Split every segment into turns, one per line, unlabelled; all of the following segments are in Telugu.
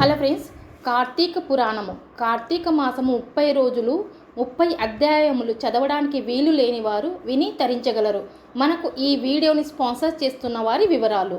హలో ఫ్రెండ్స్ కార్తీక పురాణము. కార్తీక మాసము ముప్పై రోజులు ముప్పై అధ్యాయములు చదవడానికి వీలు లేని వారు విని తరించగలరు. మనకు ఈ వీడియోని స్పాన్సర్ చేస్తున్న వారి వివరాలు.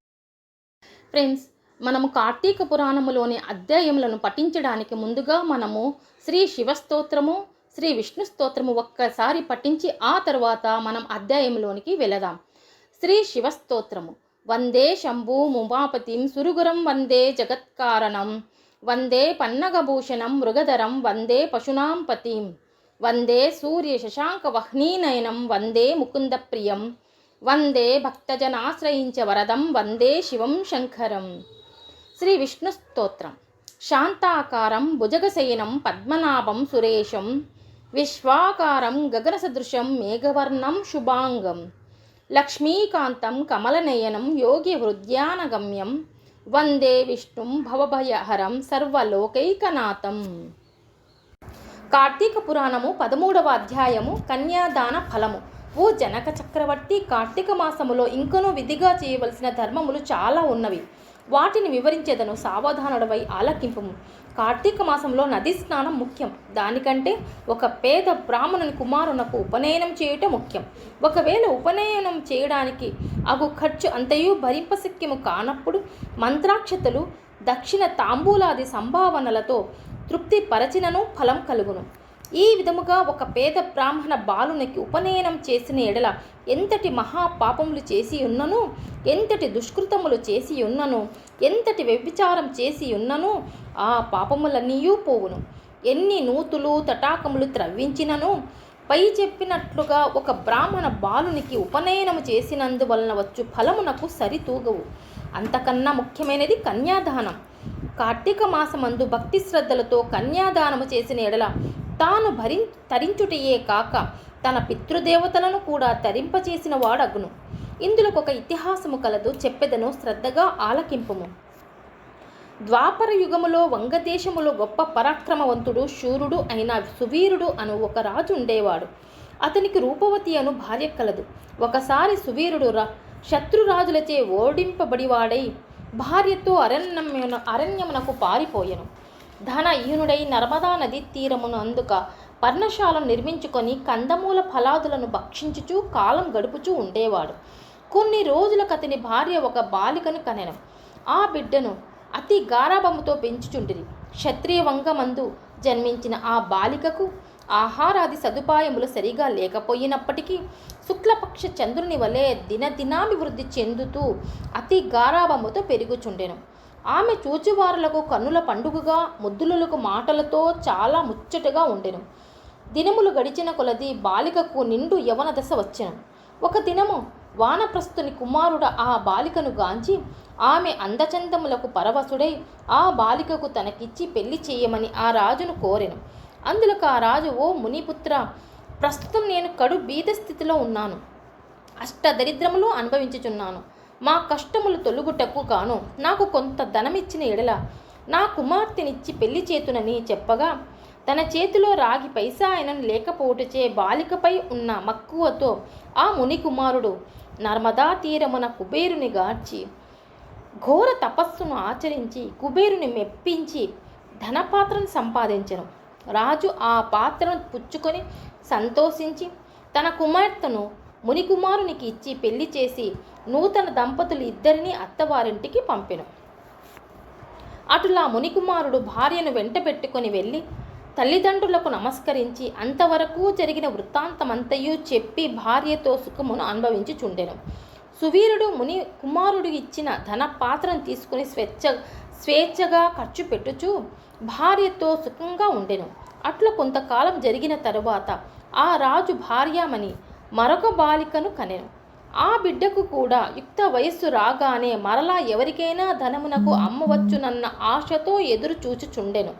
ఫ్రెండ్స్ మనము కార్తీక పురాణములోని అధ్యాయములను పఠించడానికి ముందుగా మనము శ్రీ శివస్తోత్రము శ్రీ విష్ణు స్తోత్రము ఒక్కసారి పఠించి ఆ తర్వాత మనం అధ్యాయంలోనికి వెళదాం. శ్రీ శివస్తోత్రము. వందే శంభు ముమాపతిం సురుగురం వందే జగత్కారణం. వందే పన్నగభూషణం మృగధరం వందే పశునాం పతిం. వందే సూర్య శశాంక వహ్నీనయనం వందే ముకుందప్రియం. వందే భక్తజనాశ్రయించ వరదం వందే శివం శంకరం. శ్రీ విష్ణు స్తోత్రం. శాంతాకారం భుజగశయనం పద్మనాభం సురేశం. విశ్వాకారం గగనసదృశం మేఘవర్ణం శుభాంగం. లక్ష్మీకాంతం కమలనయనం యోగి హృద్యానగమ్యం. వందే విష్ణుం భవభయహరం సర్వలోకైకనాథం. కార్తీక పురాణము పదమూడవ అధ్యాయము కన్యాదాన ఫలము. ఓ జనక చక్రవర్తి కార్తీక మాసములో ఇంకనూ విధిగా చేయవలసిన ధర్మములు చాలా ఉన్నవి. వాటిని వివరించేదను సావధానుడవై ఆలకింపము. కార్తీక మాసంలో నది స్నానం ముఖ్యం. దానికంటే ఒక పేద బ్రాహ్మణుని కుమారునకు ఉపనయనం చేయుట ముఖ్యం. ఒకవేళ ఉపనయనం చేయడానికి అగు ఖర్చు అంతయు భరింపశక్యము కానప్పుడు మంత్రాక్షతలు దక్షిణ తాంబూలాది సంభావనలతో తృప్తి పరచినను ఫలం కలుగును. ఈ విధముగా ఒక పేద బ్రాహ్మణ బాలునికి ఉపనయనం చేసిన ఎడల ఎంతటి మహాపాపములు చేసి ఉన్నను? ఎంతటి దుష్కృతములు చేసి ఉన్నను? ఎంతటి వ్యభిచారం చేసి ఉన్నను? ఆ పాపములన్నీయూ పోవును. ఎన్ని నూతులు తటాకములు త్రవ్వించినను? పై చెప్పినట్లుగా ఒక బ్రాహ్మణ బాలునికి ఉపనయనము చేసినందువలన వచ్చు ఫలమునకు సరితూగవు. అంతకన్నా ముఖ్యమైనది కన్యాదానం. కార్తీక మాసమందు భక్తి శ్రద్ధలతో కన్యాదానము చేసిన ఎడల తాను భరి తరించుటయే కాక తన పితృదేవతలను కూడా తరింపచేసిన వాడగును ఇందులో ఒక ఇతిహాసము కలదు చెప్పెదను శ్రద్ధగా ఆలకింపము. ద్వాపర యుగములో వంగదేశములో గొప్ప పరాక్రమవంతుడు శూరుడు అయిన సువీరుడు అను ఒక రాజు ఉండేవాడు. అతనికి రూపవతి అను భార్య కలదు. ఒకసారి సువీరుడు రా శత్రురాజులచే ఓడింపబడివాడై భార్యతో అరణ్యమున అరణ్యమునకు పారిపోయెను. ధనహీనుడై నర్మదా నది తీరమును అందుక పర్ణశాలను నిర్మించుకొని కందమూల ఫలాదులను భక్షించుచూ కాలం గడుపుచూ ఉండేవాడు. కొన్ని రోజులకు అతని భార్య ఒక బాలికను కనెను. ఆ బిడ్డను అతి గారాభముతో పెంచుచుండిరి. క్షత్రియ వంగమందు జన్మించిన ఆ బాలికకు ఆహారాది సదుపాయములు సరిగా లేకపోయినప్పటికీ శుక్లపక్ష చంద్రుని వలె దినదినాభివృద్ధి చెందుతూ అతి గారాభముతో పెరుగుచుండెను. ఆమె చూచివారులకు కన్నుల పండుగగా ముద్దులకు మాటలతో చాలా ముచ్చటగా ఉండెను. దినములు గడిచిన కొలది బాలికకు నిండు యవన దశ వచ్చెను ఒక దినము వానప్రస్థుని కుమారుడు ఆ బాలికను గాంచి ఆమె అందచందములకు పరవశుడై ఆ బాలికకు తనకిచ్చి పెళ్ళి చేయమని ఆ రాజును కోరెను. అందులకు ఆ రాజు ఓ మునిపుత్ర ప్రస్తుతం నేను కడు బీద స్థితిలో ఉన్నాను. అష్టదరిద్రములు అనుభవించుచున్నాను. మా కష్టములు తొలుగుటకు గాను నాకు కొంత ధనమిచ్చిన ఎడల నా కుమార్తెనిచ్చి పెళ్ళి చేతునని చెప్పగా తన చేతిలో రాగి పైసా అయినను లేకపోవటచే బాలికపై ఉన్న మక్కువతో ఆ ముని కుమారుడు నర్మదా తీరమున కుబేరుని గార్చి ఘోర తపస్సును ఆచరించి కుబేరుని మెప్పించి ధనపాత్రను సంపాదించను. రాజు ఆ పాత్రను పుచ్చుకొని సంతోషించి తన కుమార్తెను మునికుమారునికి ఇచ్చి పెళ్ళి చేసి నూతన దంపతులు ఇద్దరిని అత్తవారింటికి పంపెను. అటులా మునికుమారుడు భార్యను వెంట పెట్టుకుని వెళ్ళి తల్లిదండ్రులకు నమస్కరించి అంతవరకు జరిగిన వృత్తాంతమంతయు చెప్పి భార్యతో సుఖమును అనుభవించి చుండెను సువీరుడు ముని కుమారుడు ఇచ్చిన ధన పాత్రను తీసుకుని స్వేచ్ఛ స్వేచ్ఛగా ఖర్చు పెట్టుచు భార్యతో సుఖంగా ఉండెను. అట్లా కొంతకాలం జరిగిన తరువాత ఆ రాజు భార్యామణి మరొక బాలికను కనెను. ఆ బిడ్డకు కూడా యుక్త వయస్సు రాగానే మరలా ఎవరికైనా ధనమునకు అమ్మవచ్చునన్న ఆశతో ఎదురు చూచుచుండెను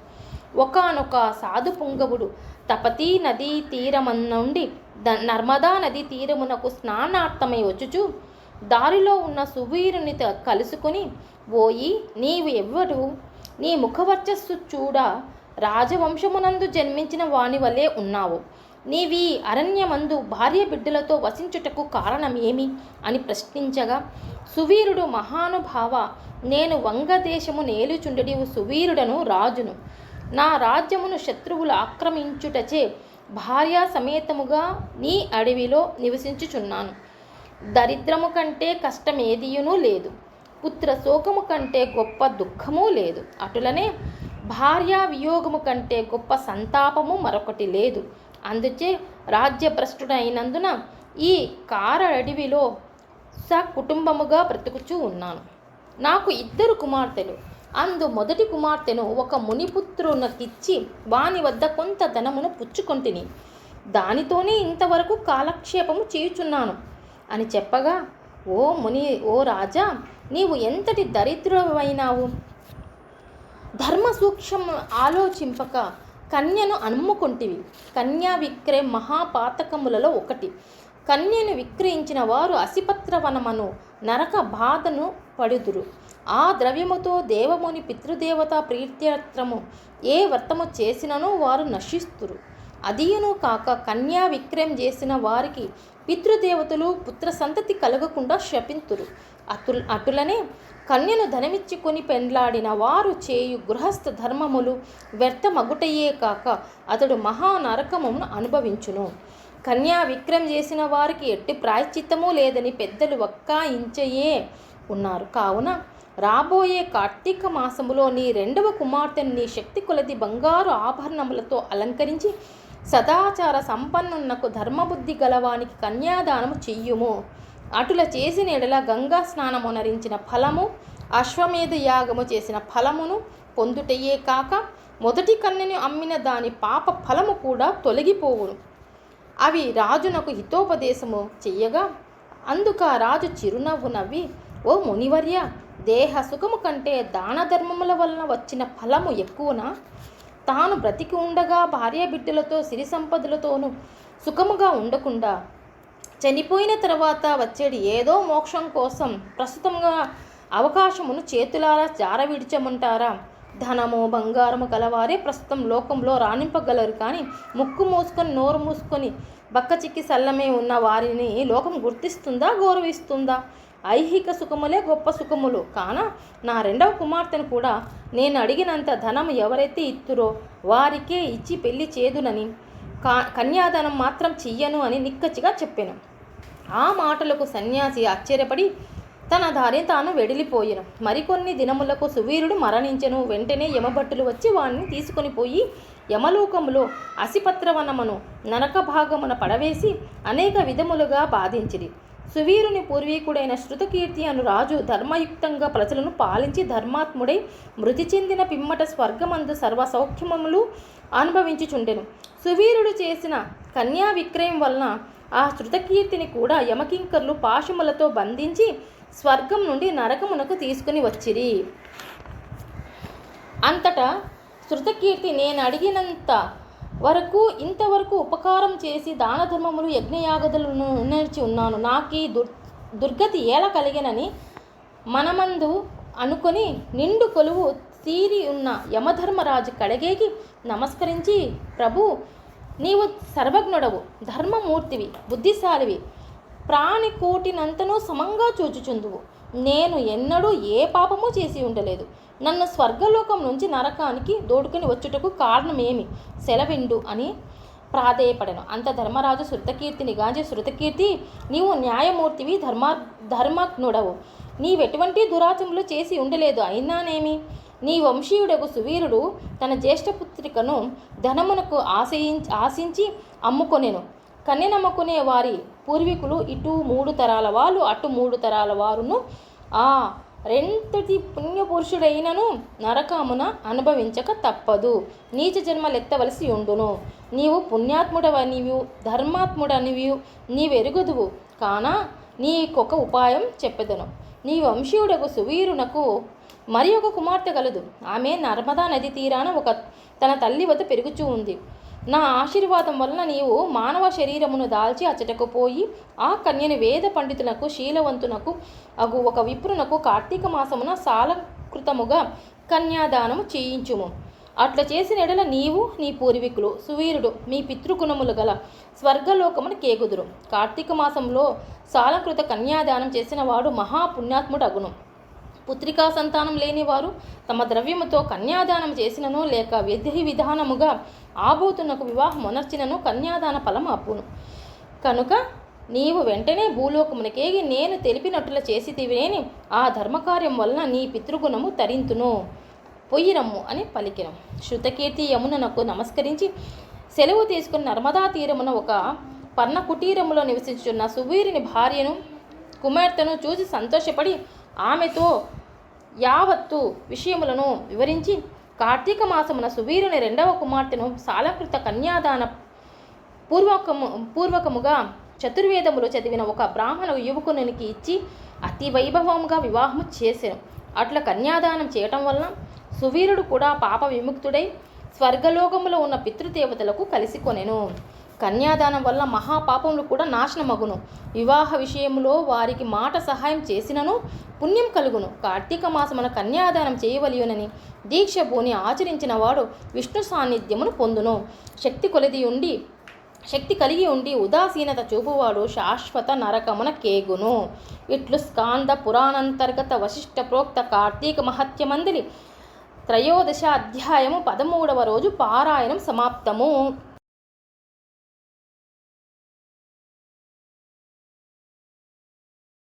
ఒకనొక సాధు పుంగవుడు తపతీ నదీ తీరమన్నుండి ద నర్మదా నదీ తీరమునకు స్నానార్థమై వచ్చుచు దారిలో ఉన్న సువీరుని త- కలుసుకొని ఓయి నీవు ఎవ్వడు నీ ముఖవర్చస్సు చూడ రాజవంశమునందు జన్మించిన వాని వలె ఉన్నావు. నీవి అరణ్యమందు భార్య బిడ్డలతో వసించుటకు కారణం ఏమి అని ప్రశ్నించగా సువీరుడు మహానుభావ నేను వంగదేశము నేలుచుండడి సువీరుడను రాజును. నా రాజ్యమును శత్రువులు ఆక్రమించుటచే భార్యా సమేతముగా నీ అడవిలో నివసించుచున్నాను. దరిద్రము కంటే కష్టమేదియునూ లేదు. పుత్ర శోకము కంటే గొప్ప దుఃఖము లేదు. అటులనే భార్యా వియోగము కంటే గొప్ప సంతాపము మరొకటి లేదు. అందుచే రాజ్యభ్రష్టుడైనందున ఈ కార అడవిలో స కుటుంబముగా బ్రతుకుచూ ఉన్నాను. నాకు ఇద్దరు కుమార్తెలు. అందు మొదటి కుమార్తెను ఒక మునిపుత్రునకిచ్చి వాని వద్ద కొంత ధనమును పుచ్చుకొంటిని. దానితోనే ఇంతవరకు కాలక్షేపము చేయుచున్నాను. అని చెప్పగా ఓ ముని ఓ రాజా నీవు ఎంతటి దరిద్రమైనావు ధర్మ సూక్ష్మం ఆలోచింపక కన్యను అమ్ముకొంటివి. కన్యా విక్రయం మహాపాతకములలో ఒకటి. కన్యను విక్రయించిన వారు అసిపత్రవనమను నరక బాధను పడుదురు. ఆ ద్రవ్యముతో దేవముని పితృదేవత ప్రీత్యత్రము ఏ వ్రతము చేసినను వారు నశిస్తురు. అదియును కాక కన్యా విక్రయం చేసిన వారికి పితృదేవతలు పుత్ర సంతతి కలగకుండా శపింతురు. అతు అటులనే కన్యను ధనమిచ్చుకొని పెండ్లాడిన వారు చేయు గృహస్థ ధర్మములు వ్యర్థమగుటయే కాక అతడు మహా నరకమును అనుభవించును. కన్యా విక్రయం చేసిన వారికి ఎట్టి ప్రాయశ్చిత్తము లేదని పెద్దలు వక్కాయించయే ఉన్నారు. కావున రాబోయే కార్తీక మాసములో నీ రెండవ కుమార్తెను నీ శక్తి కొలది బంగారు ఆభరణములతో అలంకరించి సదాచార సంపన్నున్నకు ధర్మబుద్ధి గలవానికి కన్యాదానము చెయ్యుము. అటుల చేసిన ఎడల గంగా స్నానమునరించిన ఫలము అశ్వమేధ యాగము చేసిన ఫలమును పొందుటయే కాక మొదటి కన్యను అమ్మిన దాని పాప ఫలము కూడా తొలగిపోవును. అవి రాజునకు హితోపదేశము చెయ్యగా అందుక రాజు చిరునవ్వు నవ్వి ఓ మునివర్య దేహ సుఖము కంటే దాన ధర్మముల వలన వచ్చిన ఫలము ఎక్కువనా? తాను బ్రతికి ఉండగా భార్య బిడ్డలతో సిరి సంపదలతోనూ సుఖముగా ఉండకుండా చనిపోయిన తర్వాత వచ్చేది ఏదో మోక్షం కోసం ప్రస్తుతంగా అవకాశమును చేతులారా జారవిడిచమంటారా? ధనము బంగారము గలవారే ప్రస్తుతం లోకంలో రాణింపగలరు. కానీ ముక్కు మూసుకొని నోరు మూసుకొని బక్కచిక్కి సల్లమే ఉన్న వారిని లోకం గుర్తిస్తుందా? గౌరవిస్తుందా? ఐహిక సుఖములే గొప్ప సుఖములు. కాన నా రెండవ కుమార్తెను కూడా నేను అడిగినంత ధనం ఎవరైతే ఇత్తురో వారికే ఇచ్చి పెళ్ళి చేదునని కా కన్యాదానం మాత్రం చెయ్యను అని నిక్కచ్చిగా చెప్పాను. ఆ మాటలకు సన్యాసి ఆశ్చర్యపడి తన దారి తాను వెడిలిపోయెను. మరికొన్ని దినములకు సువీరుడు మరణించెను. వెంటనే యమభట్టులు వచ్చి వాణ్ణి తీసుకొని పోయి యమలోకములో అసిపత్రవనమును నరక భాగమున పడవేసి అనేక విధములుగా బాధించిరి. సువీరుని పూర్వీకుడైన శృతకీర్తి అను రాజు ధర్మయుక్తంగా ప్రజలను పాలించి ధర్మాత్ముడై మృతి చెందిన పిమ్మట స్వర్గమందు సర్వ సౌఖ్యములు అనుభవించుచుండెను. సువీరుడు చేసిన కన్యా విక్రయం వలన ఆ శృతకీర్తిని కూడా యమకింకర్లు పాశములతో బంధించి స్వర్గం నుండి నరకమునకు తీసుకుని వచ్చిరి. అంతటా శృతకీర్తి నేను అడిగినంత వరకు ఇంతవరకు ఉపకారం చేసి దాన ధర్మములు యజ్ఞయాగదులను నేర్చి ఉన్నాను. నాకు ఈ దుర్ దుర్గతి ఎలా కలిగినని మనమందు అనుకొని నిండు కొలువు తీరి ఉన్న యమధర్మరాజు కడగేకి నమస్కరించి ప్రభు నీవు సర్వజ్ఞుడవు ధర్మమూర్తివి బుద్ధిశాలివి. ప్రాణి కోటినంతనూ సమంగా చూచుచుందువు. నేను ఎన్నడూ ఏ పాపము చేసి ఉండలేదు. నన్ను స్వర్గలోకం నుంచి నరకానికి దోడుకుని వచ్చుటకు కారణమేమి? సెలవిండు అని ప్రాధేయపడను. అంత ధర్మరాజు శృతకీర్తిని గాంచి శృతకీర్తి నీవు న్యాయమూర్తివి ధర్మ ధర్మజ్ఞుడవు. నీవెటువంటి దురాచములు చేసి ఉండలేదు. అయినానేమి? నీ వంశీయుడకు సువీరుడు తన జ్యేష్ఠపుత్రికను ధనమునకు ఆశయించి ఆశించి అమ్ముకొనెను. కన్నెనమ్ముకునే వారి పూర్వీకులు ఇటు మూడు తరాల వాళ్ళు అటు మూడు తరాల వారును. ఆ రెంతటి పుణ్యపురుషుడైనను నరకమున అనుభవించక తప్పదు. నీచ జన్మలెత్తవలసి ఉండును. నీవు పుణ్యాత్ముడవనివి ధర్మాత్ముడనివి నీవెరుగుదువు. కాన నీకొక ఉపాయం చెప్పెదను. నీ వంశీయుడకు సువీరునకు మరి ఒక కుమార్తె కలదు. ఆమె నర్మదా నది తీరాన ఒక తన తల్లి వద్ద పెరుగుచూ ఉంది. నా ఆశీర్వాదం వలన నీవు మానవ శరీరమును దాల్చి అచ్చటకు పోయి ఆ కన్యని వేద పండితులకు శీలవంతునకు అగు ఒక విప్రునకు కార్తీక మాసమున సాలకృతముగా కన్యాదానము చేయించుము. అట్లా చేసిన ఎడల నీవు నీ పూర్వీకులు సువీరుడు మీ పితృగుణములు గల స్వర్గలోకమును కేగుదురు కార్తీక మాసంలో సాలకృత కన్యాదానం చేసిన వాడు మహాపుణ్యాత్ముడు అగును పుత్రికా సంతానం లేనివారు తమ ద్రవ్యముతో కన్యాదానం చేసినను లేక విధి విధానముగా ఆబోతున్నకు వివాహం అనర్చినను కన్యాదాన ఫలం అప్పును. కనుక నీవు వెంటనే భూలోకమునకేగి నేను తెలిపినట్లు చేసితివినేని ఆ ధర్మకార్యం వలన నీ పితృగుణము తరింతును. పొయ్యిరమ్ము అని పలికినం. శృతకీర్తి యమునకు నమస్కరించి సెలవు తీసుకుని నర్మదా తీరమున ఒక పర్ణ కుటీరములో నివసించున్న సువీరుని భార్యను కుమార్తెను చూసి సంతోషపడి ఆమెతో యావత్తు విషయములను వివరించి కార్తీక మాసమున సువీరుని రెండవ కుమార్తెను సాలకృత కన్యాదాన పూర్వకము పూర్వకముగా చతుర్వేదములు చదివిన ఒక బ్రాహ్మణ యువకునికి ఇచ్చి అతి వైభవంగా వివాహము చేశాను అట్లా కన్యాదానం చేయటం వలన సువీరుడు కూడా పాప విముక్తుడై స్వర్గలోకములో ఉన్న పితృదేవతలకు కలిసి కొనెను. కన్యాదానం వల్ల మహాపాపములు కూడా నాశనమగును. వివాహ విషయంలో వారికి మాట సహాయం చేసినను పుణ్యం కలుగును. కార్తీక మాసమున కన్యాదానం చేయవలయునని దీక్ష భూని ఆచరించిన వాడు విష్ణు సాన్నిధ్యమును పొందును. శక్తి కొలిది ఉండి శక్తి కలిగి ఉండి ఉదాసీనత చూపువాడు శాశ్వత నరకమున కేగును. ఇట్లు స్కాంద పురాణంతర్గత వశిష్ట ప్రోక్త కార్తీక మహత్యమందిలి త్రయోదశ అధ్యాయము పదమూడవ రోజు పారాయణం సమాప్తము.